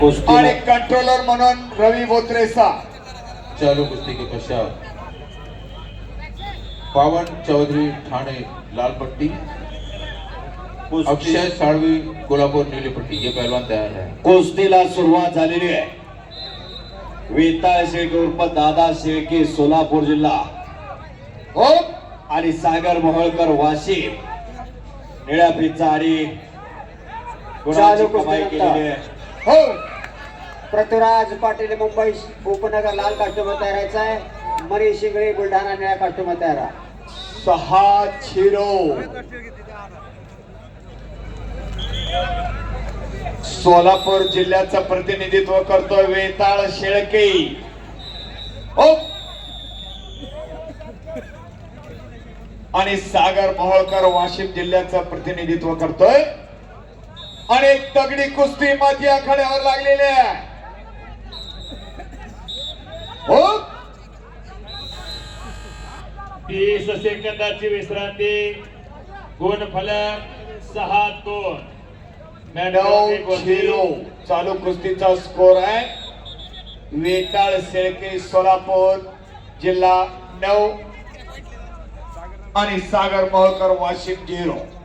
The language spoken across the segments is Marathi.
कुस्ती आणि कंट्रोलर म्हणून रवी बोत्रेसा. चालू कुश्ती के पश्चात पावन चौधरी ठाणे लाल पट्टी कुस्ती अक्षय साळवी कोल्हापूर नीली पट्टी ये पहलवान तैयार है कुस्तीला सुरुवात झालेली आहे. वेताळ शेळके उर्फ दादा शेळके सोलापूर जिल्हा. हो. आणि सागर मोहोळकर वाशिम निळ्या आणि गुणाची चालू कमाई कुस्ती केलेली आहे. हो. पृथ्वीराज पाटील मुंबई उपनगर लाल कास्टूम तयारायचा आहे. मरी शिंगळे बुलढाणा निळ्या कास्टूम तयार सहा झिरो. सोलापूर जिल्ह्याचं प्रतिनिधित्व करतोय वेताळ शेळके. हो. आणि सागर मोहोळकर वाशिम जिल्ह्याचं प्रतिनिधित्व करतोय. आणि एक दगडी कुस्ती माती आखाड्यावर लागलेली आहे. हो? तीस सेकंदाची विश्रांती गुण फलक सहा दोन. नऊ झिरो. चालू कुस्तीचा स्कोर आहे. वेताळ शेळके सोलापूर जिल्हा नऊ. आणि सागर मोहकर वाशिम झिरो.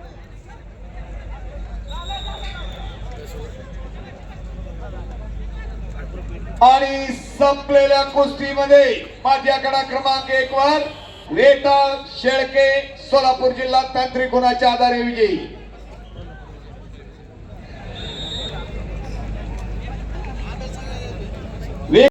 आणि संपलेल्या कुस्तीमध्ये माझ्याकडा क्रमांक एक वर वेताळ शेळके सोलापूर जिल्हा तांत्रिक गुणाच्या आधारे विजयी.